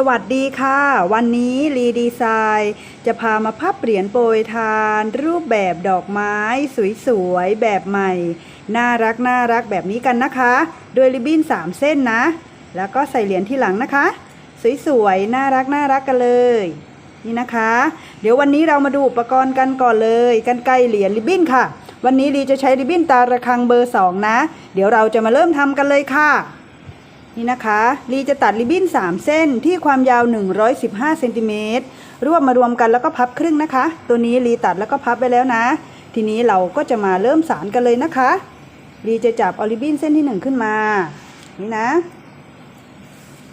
สวัสดีค่ะ วันนี้รีดีไซน์จะพามาพับเหรียญโปรยทาน รูปแบบดอกไม้ สวยๆ แบบใหม่ น่ารักน่ารักแบบนี้กันนะคะโดวยริบบิ้น 3 เส้นนะ แล้วก็ใส่เหรียญที่หลังนะคะ สวยๆ น่ารักน่ารักกันเลย นี่นะคะ เดี๋ยววันนี้เรามาดูอุปกรณ์กันก่อนเลยกันไกลเหรียญริบบิ้นค่ะ วันนี้รีจะใช้ริบบิ้นตาระฆังเบอร์ 2 นะ เดี๋ยวเราจะมาเริ่มทำกันเลยค่ะ นี่นะคะลีจะตัดริบบิ้น 3 เส้นที่ความยาว 115เซนติเมตรรวบมารวมกันแล้วก็พับครึ่งนะคะ ตัวนี้ลีตัดแล้วก็พับไปแล้วนะ ทีนี้เราก็จะมาเริ่มสารกันเลยนะคะลีจะจับเอริบบิ้นเส้นที่ 1 ขึ้นมา นี่นะ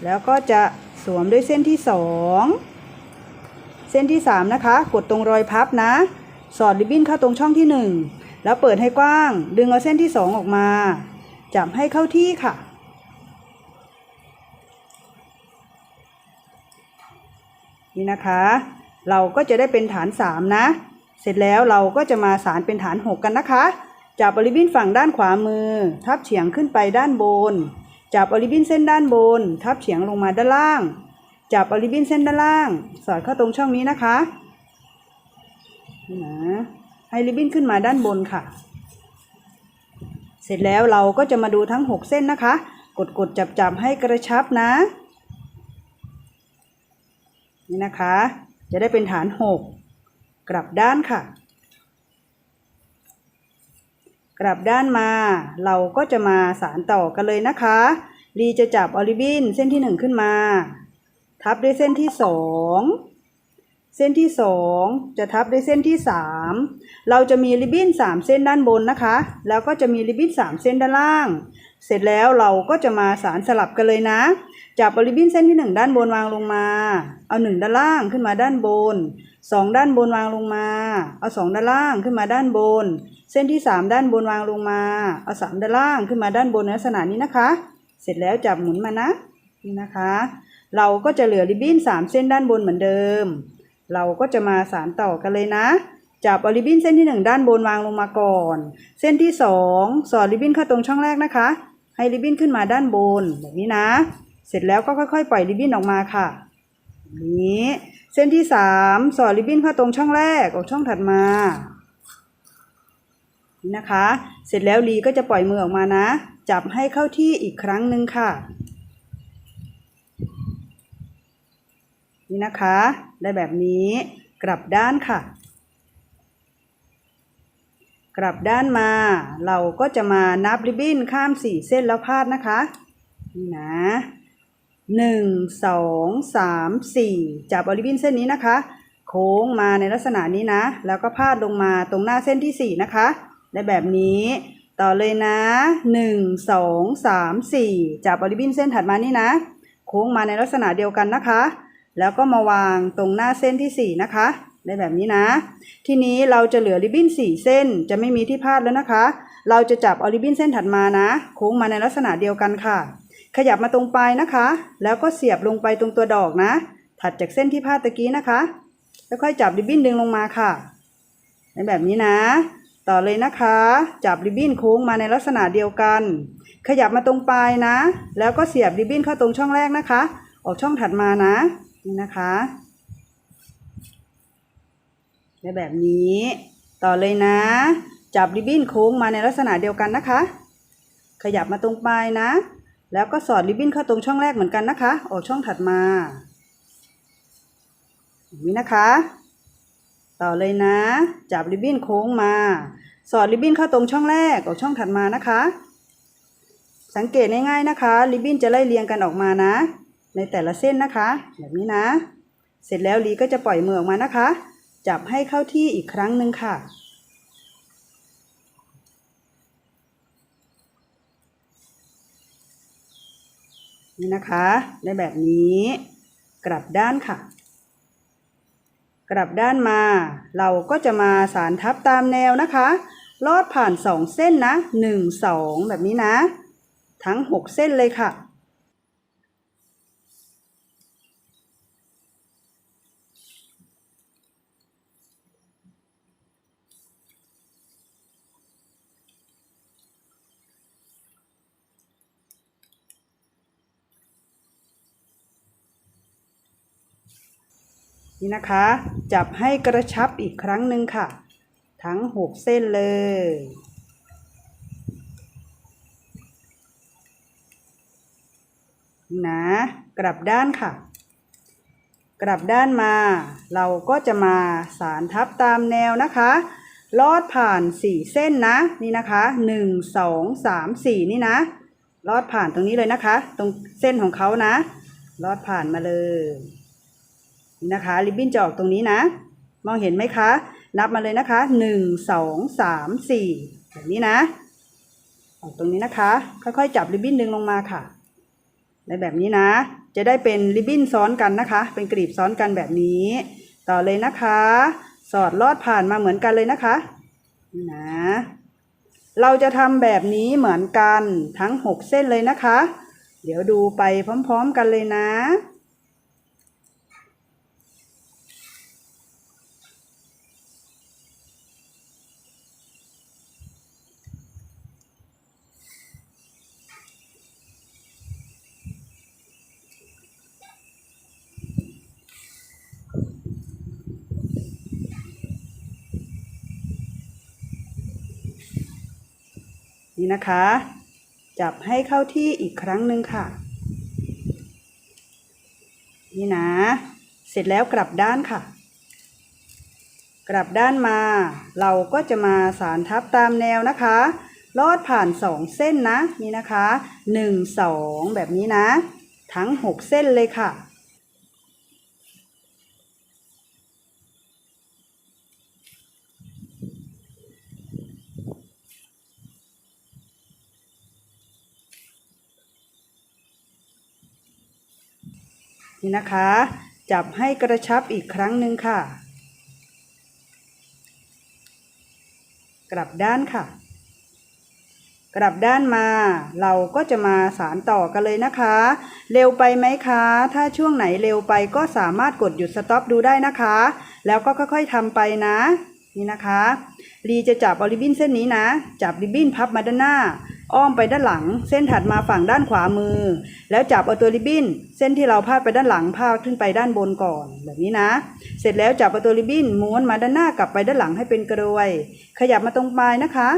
แล้วก็จะสวมด้วยเส้นที่ 2 เส้นที่ 3 นะคะ กดตรงรอยพับนะ สอดริบบิ้นเข้าตรงช่องที่ 1 แล้วเปิดให้กว้าง ดึงเอาเส้นที่ 2 ออกมา จับให้เข้าที่ค่ะ นี่นะคะ เราก็จะได้เป็นฐาน 3 นะ เสร็จแล้วเราก็จะมาสารเป็นฐาน 6 กันนะคะ จับบริบินฝั่งด้านขวามือ ทับเฉียงขึ้นไปด้านบน จับบริบินเส้นด้านบน ทับเฉียงลงมาด้านล่าง จับบริบินเส้นด้านล่าง สอดเข้าตรงช่องนี้นะคะนี่นะให้ริบบิ้นขึ้นมาด้านบนค่ะ เสร็จแล้วเราก็จะมาดูทั้ง 6 เส้นนะคะ กดกดจับจับๆให้กระชับนะ นี่นะคะ จะได้เป็นฐาน6กลับด้านค่ะ กลับด้านมาเราก็จะมาสารต่อกันเลยนะคะรีจะจับออริบินเส้นที่1ขึ้นมา ทับด้วยเส้นที่2 เส้นที่ 2 จะทับด้วยเส้นที่ 3 เราจะมีริบบิ้น 3 เส้นด้านบนนะคะ แล้วก็จะมีริบบิ้น 3 เส้นด้านล่าง เสร็จแล้วเราก็จะมาสารสลับกันเลยนะ จับริบบิ้นเส้นที่ 1 ด้านบนวางลงมา เอา 1 ด้านล่างขึ้นมาด้านบน 2 ด้านบนวางลงมา เอา 2 ด้านล่างขึ้นมาด้านบน เส้นที่ 3 ด้านบนวางลงมา เอา 3 ด้านล่างขึ้นมาด้านบนในลักษณะนี้นะคะ เสร็จแล้วจับหมุนมานะ นี่นะคะ เราก็จะเหลือริบบิ้น 3 เส้นด้านบนเหมือนเดิม เราก็จะมาสารต่อกันเลยนะ จับอริบบิ้นเส้นที่ 1 ด้านบนวางลงมาก่อน เส้นที่ 2 สอดริบบิ้นเข้าตรงช่องแรกนะคะ ให้ริบบิ้นขึ้นมาด้านบนแบบนี้นะ เสร็จแล้วก็ค่อยๆ ปล่อยริบบิ้นออกมาค่ะนี้เส้นที่ 3 สอดริบบิ้นเข้าตรงช่องแรกออกช่องถัดมานี่นะคะ เสร็จแล้วลีก็จะปล่อยมือออกมานะ จับให้เข้าที่อีกครั้งหนึ่งค่ะ นี่นะคะ ได้แบบนี้กลับด้านค่ะ กลับด้านมา เราก็จะมานับริบบิ้นข้ามสี่เส้นแล้วพาดนะคะ นี่นะหนึ่งสองสามสี่จับเอาริบบิ้นเส้นนี้นะคะ โค้งมาในลักษณะนี้นะ แล้วก็พาดลงมาตรงหน้าเส้นที่สี่นะคะ ได้แบบนี้ต่อเลยนะหนึ่งสองสามสี่จับเอาริบบิ้นเส้นถัดมานี่นะ โค้งมาในลักษณะเดียวกันนะคะ แล้วก็มาวางตรงหน้าเส้นที่สี่นะคะ ได้แบบนี้นะ ทีนี้เราจะเหลือริบบิ้นสี่เส้น จะไม่มีที่พาดแล้วนะคะ เราจะจับเอาริบบิ้นเส้นถัดมานะ โค้งมาในลักษณะเดียวกันค่ะ ขยับมาตรงปลายนะคะ แล้วก็เสียบลงไปตรงตัวดอกนะ ถัดจากเส้นที่พาดตะกี้นะคะแล้วค่อยจับริบบิ้นดึงลงมาค่ะ ในแบบนี้นะ ต่อเลยนะคะ จับริบบิ้นโค้งมาในลักษณะเดียวกัน ขยับมาตรงปลายนะ แล้วก็เสียบริบบิ้นเข้าตรงช่องแรกนะคะ ออกช่องถัดมานะ นี่นะคะในแบบนี้ ต่อเลยนะ จับริบบิ้นโค้งมาในลักษณะเดียวกันนะคะ ขยับมาตรงปลายนะ แล้วก็สอดริบบิ้นเข้าตรงช่องแรกเหมือนกันนะคะ ออกช่องถัดมาอย่างนี้นะคะ ต่อเลยนะ จับริบบิ้นโค้งมา สอดริบบิ้นเข้าตรงช่องแรกออกช่องถัดมานะคะ สังเกตง่ายๆนะคะ ริบบิ้นจะไล่เรียงกันออกมานะ ในแต่ละเส้นนะคะ แบบนี้นะ เสร็จแล้วลีก็จะปล่อยมือออกมานะคะ จับให้เข้าที่อีกครั้งหนึ่งค่ะ นี่นะคะได้แบบนี้ กลับด้านค่ะ กลับด้านมา เราก็จะมาสารทับตามแนวนะคะ ลอดผ่านสองเส้นนะหนึ่งสองแบบนี้นะ ทั้งหกเส้นเลยค่ะ นี่นะคะ จับให้กระชับอีกครั้งหนึ่งค่ะ ทั้งหกเส้นเลย นะ กลับด้านค่ะ กลับด้านมา เราก็จะมาสารทับตามแนวนะคะ ลอดผ่านสี่เส้นนะ นี่นะคะหนึ่งสองสามสี่นี่นะ ลอดผ่านตรงนี้เลยนะคะ ตรงเส้นของเขานะ ลอดผ่านมาเลย นะคะ ริบบิ้นจะออกตรงนี้นะ มองเห็นไหมคะ นับมาเลยนะคะหนึ่งสองสามสี่แบบนี้นะออกตรงนี้นะคะ ค่อยๆ จับริบบิ้นดึงลงมาค่ะในแบบนี้นะ จะได้เป็นริบบิ้นซ้อนกันนะคะ เป็นกลีบซ้อนกันแบบนี้ ต่อเลยนะคะ สอดลอดผ่านมาเหมือนกันเลยนะคะนี่นะ เราจะทำแบบนี้เหมือนกันทั้ง 6 เส้นเลยนะคะ เดี๋ยวดูไปพร้อมๆกันเลยนะ นี่นะคะ จับให้เข้าที่อีกครั้งหนึ่งค่ะ นี่นะ เสร็จแล้วกลับด้านค่ะ กลับด้านมา เราก็จะมาสารทับตามแนวนะคะ ลอดผ่านสองเส้นนะ นี่นะคะหนึ่งสองแบบนี้นะ ทั้งหกเส้นเลยค่ะ นี่นะคะ จับให้กระชับอีกครั้งหนึ่งค่ะ กลับด้านค่ะ กลับด้านมา เราก็จะมาสารต่อกันเลยนะคะ เร็วไปไหมคะ ถ้าช่วงไหนเร็วไปก็สามารถกดหยุดสต็อปดูได้นะคะ แล้วก็ค่อยๆทำไปนะนี่นะคะลีจะจับเอาริบบิ้นเส้นนี้นะ จับริบบิ้นพับมาด้านหน้า อ้อมไปด้านหลัง เส้นถัดมาฝั่งด้านขวามือ แล้วจับเอาตัวริบบิ้น เส้นที่เราพาดไปด้านหลังพาดขึ้นไปด้านบนก่อนแบบนี้นะ เสร็จแล้วจับเอาตัวริบบิ้นม้วนมาด้านหน้ากลับไปด้านหลังให้เป็นกระวย ขยับมาตรงปลายนะคะ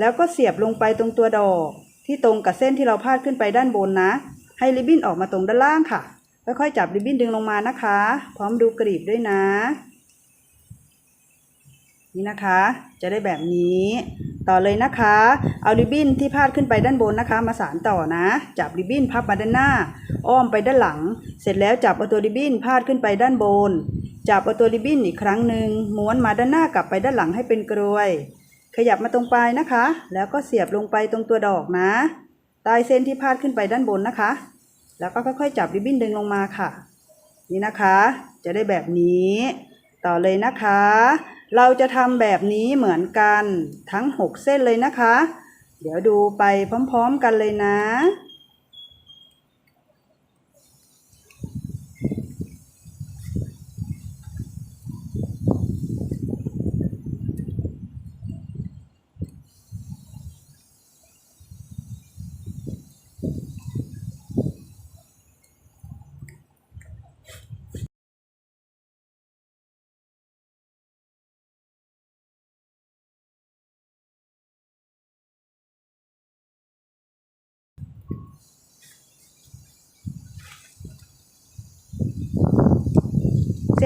แล้วก็เสียบลงไปตรงตัวดอก ที่ตรงกับเส้นที่เราพาดขึ้นไปด้านบนนะ ให้ริบบิ้นออกมาตรงด้านล่างค่ะค่อยๆจับริบบิ้นดึงลงมานะคะ พร้อมดูกรีบด้วยนะ นี่นะคะ จะได้แบบนี้ ต่อเลยนะคะ เอาริบบิ้นที่พาดขึ้นไปด้านบนนะคะ มาสานต่อนะ จับริบบิ้นพับมาด้านหน้า อ้อมไปด้านหลัง เสร็จแล้วจับเอาตัวริบบิ้นพาดขึ้นไปด้านบน จับเอาตัวริบบิ้นอีกครั้งหนึ่งม้วนมาด้านหน้ากลับไปด้านหลังให้เป็นกรวย ขยับมาตรงปลายนะคะ แล้วก็เสียบลงไปตรงตัวดอกนะ ใต้เส้นที่พาดขึ้นไปด้านบนนะคะ แล้วก็ค่อยๆ จับริบบิ้นดึงลงมาค่ะ นี่นะคะ จะได้แบบนี้ ต่อเลยนะคะ เราจะทำแบบนี้เหมือนกันทั้ง 6 เส้นเลยนะคะ เดี๋ยวดูไปพร้อมๆกันเลยนะ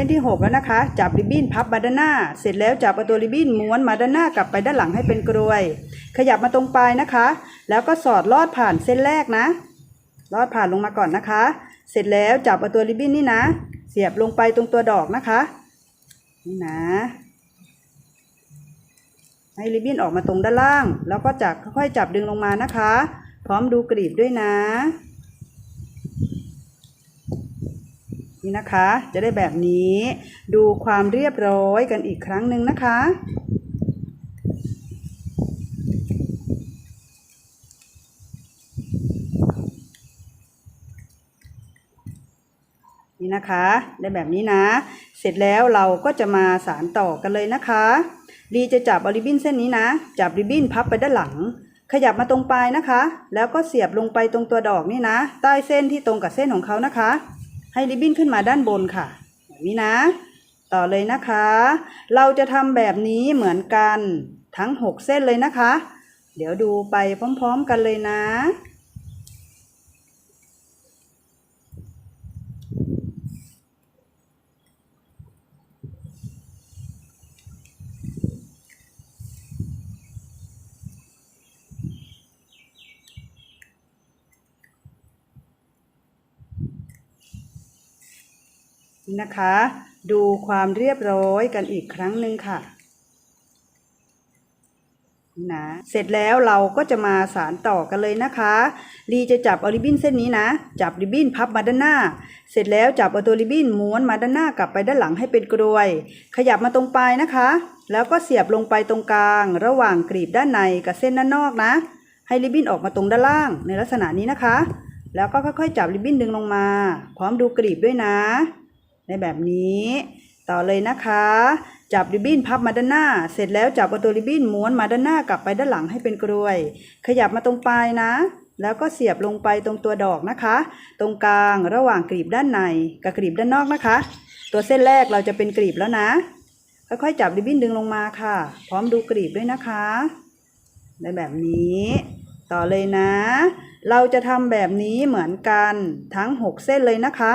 ส้นที่ 6 แล้วนะคะ จับริบบิ้นพับมาด้านหน้า เสร็จแล้วจับเอาตัวริบบิ้นม้วนมาด้านหน้ากลับไปด้านหลังให้เป็นกรวย ขยับมาตรงปลายนะคะ แล้วก็สอดลอดผ่านเส้นแรกนะ ลอดผ่านลงมาก่อนนะคะ เสร็จแล้วจับเอาตัวริบบิ้นนี่นะ เสียบลงไปตรงตัวดอกนะคะ นี่นะให้ริบบิ้นออกมาตรงด้านล่าง แล้วก็จับค่อยๆจับดึงลงมานะคะ พร้อมดูกรีบด้วยนะ นี่นะคะ จะได้แบบนี้ดูความเรียบร้อยกันอีกครั้งหนึ่งนะคะ นี่นะคะ ได้แบบนี้นะ เสร็จแล้วเราก็จะมาสารต่อกันเลยนะคะดีจะจับอาริบบิ้นเส้นนี้นะ จับริบบิ้นพับไปด้านหลัง ขยับมาตรงปลายนะคะ แล้วก็เสียบลงไปตรงตัวดอกนี่นะ ใต้เส้นที่ตรงกับเส้นของเขานะคะ ให้ริบบิ้นขึ้นมาด้านบนค่ะแบบนี้นะ ต่อเลยนะคะ เราจะทำแบบนี้เหมือนกันทั้ง 6 เส้นเลยนะคะ เดี๋ยวดูไปพร้อม ๆ กันเลยนะ นะคะ ดูความเรียบร้อยกันอีกครั้งหนึ่งค่ะนะเสร็จแล้วเราก็จะมาสารต่อกันเลยนะคะลีจะจับเอาริบบิ้นเส้นนี้นะ จับริบบิ้นพับมาด้านหน้า เสร็จแล้วจับเอาตัวริบบิ้นม้วนมาด้านหน้ากลับไปด้านหลังให้เป็นกรวย ขยับมาตรงปลายนะคะ แล้วก็เสียบลงไปตรงกลาง ระหว่างกรีบด้านในกับเส้นด้านนอกนะ ให้ริบบิ้นออกมาตรงด้านล่างในลักษณะนี้นะคะ แล้วก็ค่อยๆ จับริบบิ้นดึงลงมา พร้อมดูกรีบด้วยนะ ในแบบนี้ ต่อเลยนะคะ จับริบบิ้นพับมาด้านหน้า เสร็จแล้วจับเอาตัวริบบิ้นม้วนมาด้านหน้ากลับไปด้านหลังให้เป็นกรวย ขยับมาตรงปลายนะ แล้วก็เสียบลงไปตรงตัวดอกนะคะ ตรงกลางระหว่างกรีบด้านในกับกรีบด้านนอกนะคะ ตัวเส้นแรกเราจะเป็นกรีบแล้วนะ ค่อยๆจับริบบิ้นดึงลงมาค่ะ พร้อมดูกรีบด้วยนะคะในแบบนี้ต่อเลยนะ เราจะทำแบบนี้เหมือนกันทั้ง 6 เส้นเลยนะคะ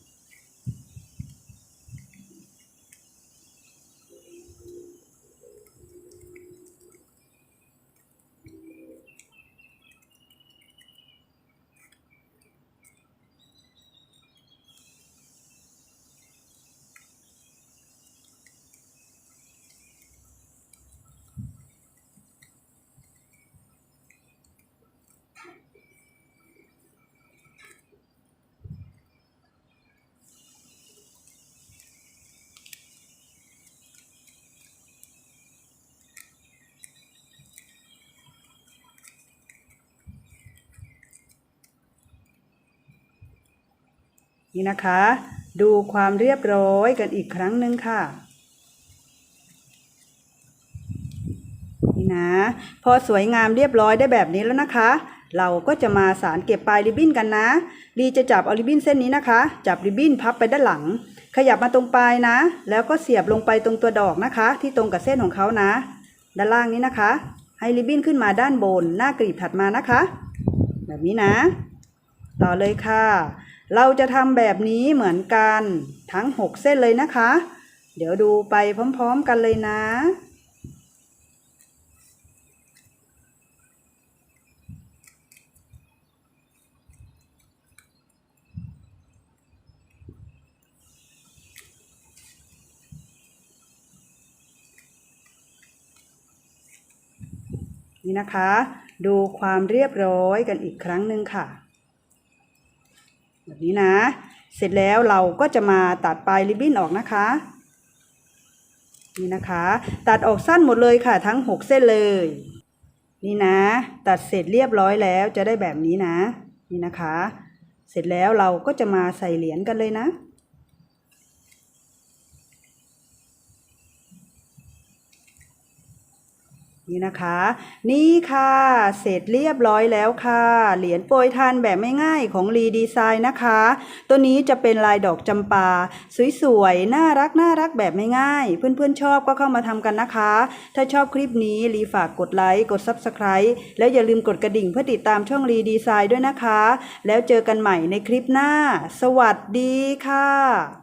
นี่นะคะ ดูความเรียบร้อยกันอีกครั้งหนึ่งค่ะนี่นะ พอสวยงามเรียบร้อยได้แบบนี้แล้วนะคะ เราก็จะมาสารเก็บปลายริบบิ้นกันนะดีจะจับเอาริบบิ้นเส้นนี้นะคะ จับริบบิ้นพับไปด้านหลัง ขยับมาตรงปลายนะ แล้วก็เสียบลงไปตรงตัวดอกนะคะ ที่ตรงกับเส้นของเขานะ ด้านล่างนี้นะคะ ให้ริบบิ้นขึ้นมาด้านบน หน้ากรีบถัดมานะคะ แบบนี้นะ ต่อเลยค่ะ เราจะทำแบบนี้เหมือนกันทั้ง 6 เส้นเลยนะคะ เดี๋ยวดูไปพร้อมๆกันเลยนะนี่นะคะ ดูความเรียบร้อยกันอีกครั้งหนึ่งค่ะ นี้นะ เสร็จแล้วเราก็จะมาตัดปลายริบบิ้นออกนะคะ นี่นะคะ ตัดออกสั้นหมดเลยค่ะ ทั้ง 6 เส้นเลย นี่นะ ตัดเสร็จเรียบร้อยแล้วจะได้แบบนี้นะ นี่นะคะ เสร็จแล้วเราก็จะมาใส่เหรียญกันเลยนะ นี่นะคะ นี่ค่ะ เสร็จเรียบร้อยแล้วค่ะ เหรียญโปรยทานแบบไม่ง่ายของรีดีไซน์นะคะ ตัวนี้จะเป็นลายดอกจำปา สวยๆ น่ารักน่ารักแบบไม่ง่าย เพื่อนๆชอบก็เข้ามาทำกันนะคะ ถ้าชอบคลิปนี้รีฝากกดไลค์ กด Subscribe แล้วอย่าลืมกดกระดิ่งเพื่อติดตามช่องรีดีไซน์ด้วยนะคะ แล้วเจอกันใหม่ในคลิปหน้า สวัสดีค่ะ